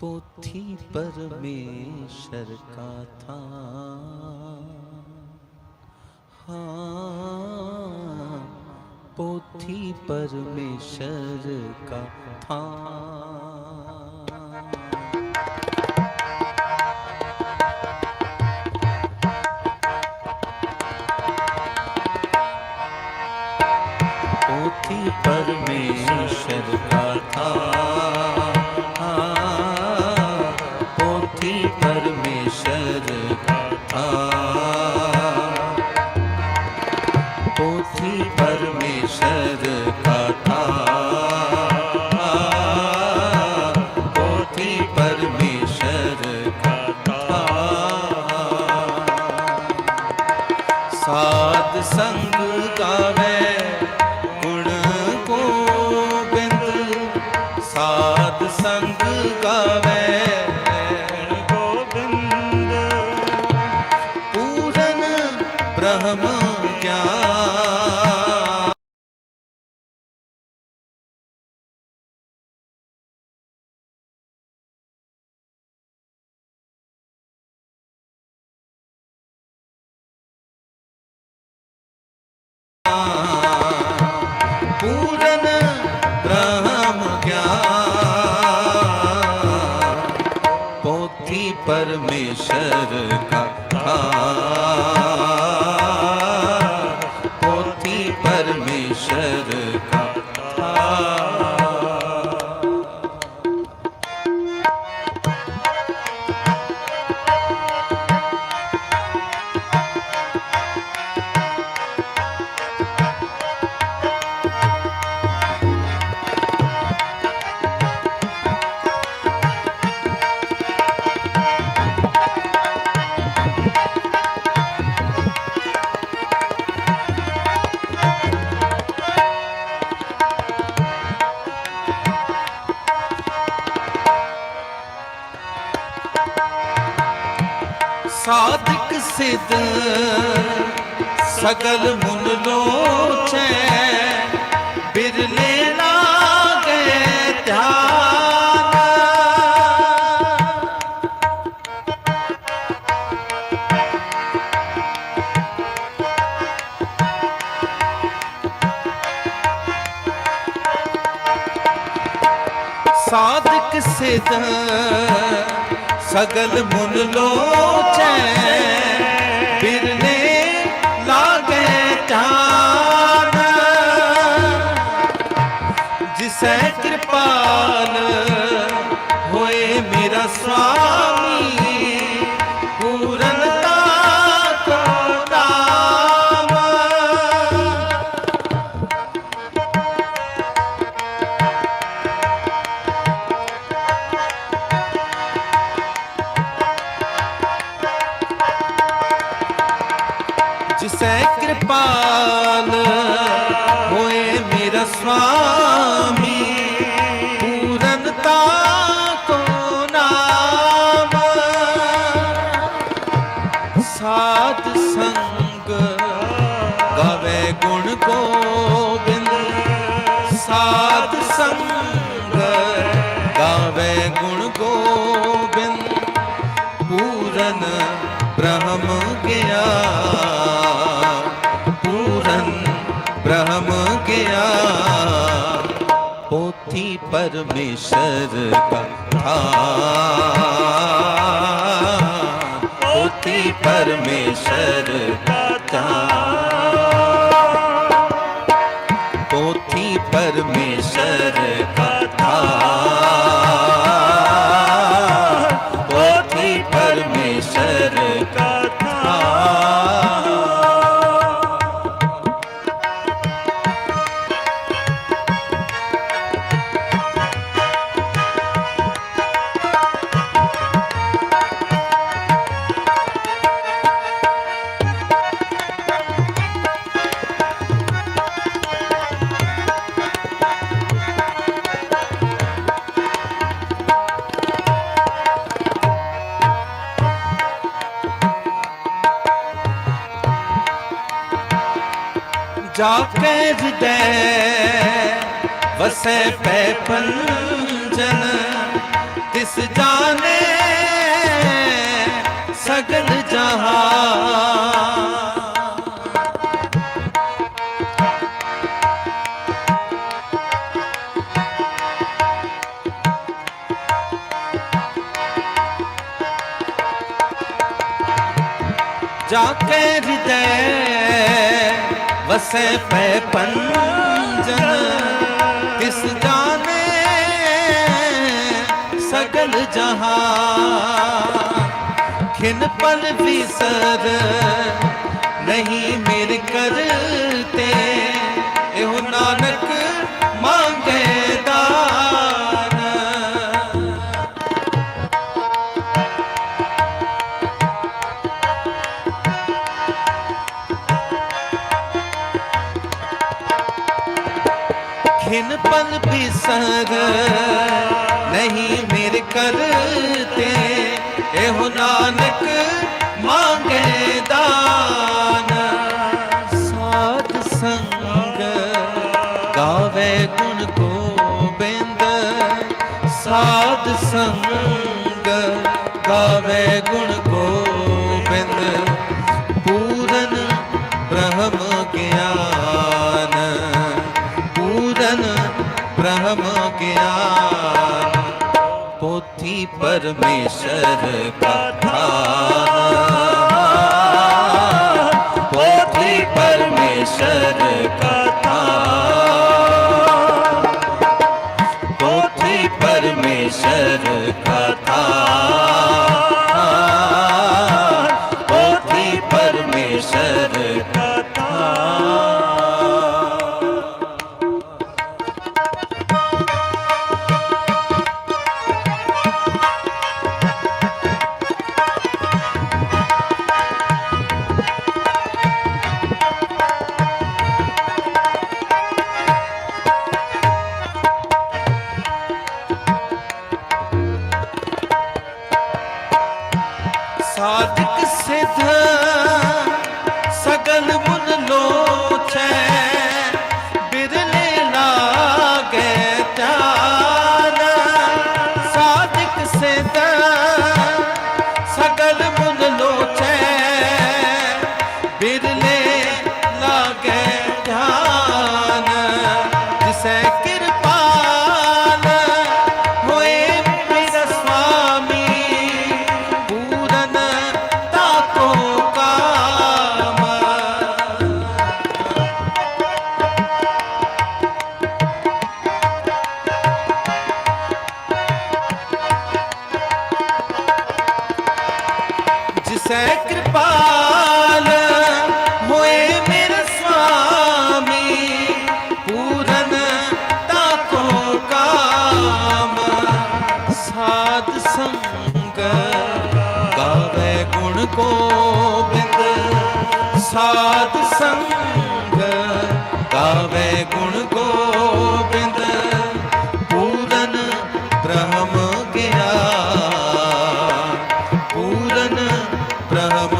पोथी परमेश्वर का था। हाँ पोथी परमेश्वर का था। पोथी परमेश्वर का था। પોથી પરમેશ્વર. परमेश्वर का ਸਾਧਕ ਸਿੱਧ ਸਗਲ ਮੁਨ ਲੋਚੈ ਬਿਰਲੇ ਲਾਗੇ ਧਿਆਨ। ਸਾਧਕ ਸਿੱਧ ਸਗਲ ਮੁਨ ਲੋਚੈ ਬਿਰਲੇ ਲਾਗੇ ਧਿਆਨ ਜਿਸੈ ਕਿਰਪਾਲ ਹੋਏ ਮੇਰਾ ਸੁਆਮੀ ਪੋਥੀ ਪਰਮੇਸ਼ਰ ਕਾ ਥਾ ਪੋਥੀ ਪਰਮੇਸ਼ਰ ਕਾ ਪੋਥੀ ਪਰਮੇਸ਼ਰ ਕਾ ਜਾ ਕੇ ਹਿਰਦੈ ਵਸੈ ਪੈ ਪੰਜਨ ਤਿਸ ਜਾਣੇ ਸਗਲ ਜਹਾਨ ਜਾਕੇ ਵਸੈ ਪੈ ਪੰਜਨ ਤਿਸ ਜਾਣੇ ਸਗਲ ਜਹਾਨ? ਖਿਨ ਪਲ ਵਿਸਰ ਨਹੀਂ ਮੇਰ ਕਰਤੇ ਖਿਨ ਪਲ ਬਿਸਰ ਨਹੀਂ ਮੇਰੇ ਕਰਤੇ ਇਹੋ ਨਾਨਕ ਮੰਗੇ ਦਾਨ। ਸਾਧ ਸੰਗ ਗਾਵੇ ਗੁਣ ਗੋਬਿੰਦ। ਸਾਧ ਸੰਗ ਗਾਵੇ ਗੁਣ ਬ੍ਰਹਮ ਗਿਆਨ ਪੋਥੀ ਪਰਮੇਸ਼ਰ ਕਥਾ ਪੋਥੀ ਪਰਮੇਸ਼ਰ ਕਥਾ ਪੋਥੀ ਪਰਮੇਸ਼ਰ ਕਥਾ ਪੋਥੀ ਪਰਮੇਸ਼ਰ ਸਾਧਕ ਸਿਧ ਸਗਲ ਮੁਨ ਲੋਚੈ ਬਿਰਲੇ ਲਾਗੇ ਧਿਆਨ ਸਾਧਕ ਸਿਧ ਸਗਲ ਮੁਨ ਲੋਚੈ ਬਿਰਲੇ ਲਾਗੇ ਧਿਆਨ ਜਿਸੈ ਕਿਰਪਾਲ ਗਾਵੇ ਗੁਣ ਗੋਬਿੰਦ ਪੂਰਨ ਬ੍ਰਹਮ ਗਿਆ ਪੂਰਨ ਬ੍ਰਹਮ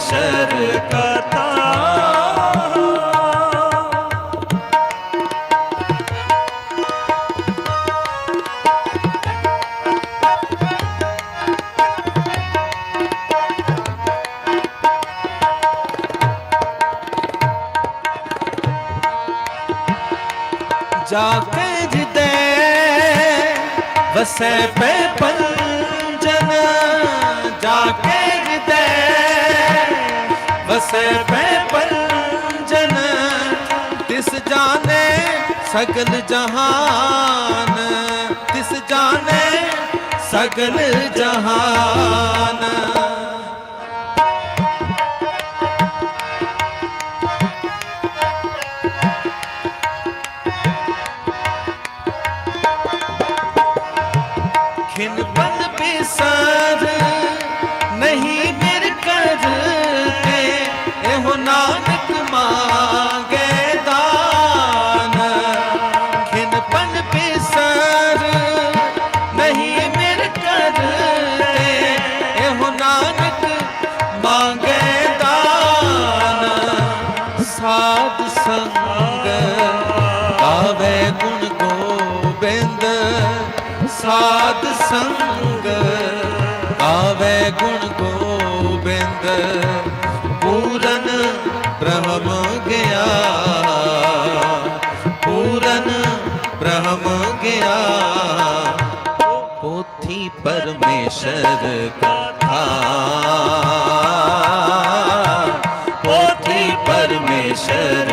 ਪਰਮੇਸ਼ਰ ਕਥਾ ਜਾ ਕੇ ਜਿਦੇ ਵਸੈ ਪੈ ਪੰਜਨ ਵਸੈ ਪੈ ਪੰਜਨ ਤਿਸ ਜਾਣੇ ਸਗਲ ਜਹਾਨ ਤਿਸ ਜਾਣੇ ਸਗਲ ਸਾਧ ਸੰਗ ਗਾਵੇ ਗੁਣ ਗੋਬਿੰਦ, ਪੂਰਨ ਬ੍ਰਹਮ ਗਿਆ ਪੂਰਨ ਬ੍ਰਹਮ ਗਿਆ ਪੋਥੀ ਪਰਮੇਸ਼ਰ ਕਥਾ। ਪੋਥੀ ਪਰਮੇਸ਼ਰ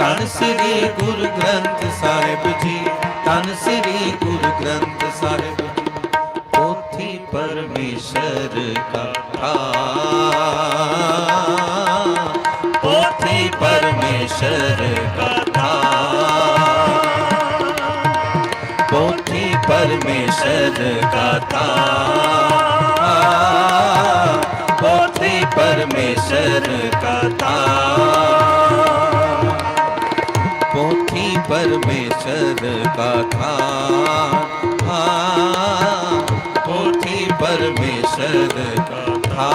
ਤਨ ਸ੍ਰੀ ਗੁਰੂ ਗ੍ਰੰਥ ਸਾਹਿਬ ਜੀ ਤਨ ਸ੍ਰੀ ਗੁਰੂ ਗ੍ਰੰਥ ਸਾਹਿਬ। ਜੀ ਪੋਥੀ ਪਰਮੇਸ਼ਰ ਕਥਾ ਪੋਥੀ ਪਰਮੇਸ਼ਰ ਕਥਾ ਪੋਥੀ ਪਰਮੇਸ਼ਰ ਕਥਾ ਪੋਥੀ ਪਰਮੇਸ਼ਰ ਕਥਾ ਪੋਥੀ ਪਰਮੇਸ਼ਰ ਕਥਾ ਪੋਥੀ ਪਰਮੇਸ਼ਰ ਕਥਾ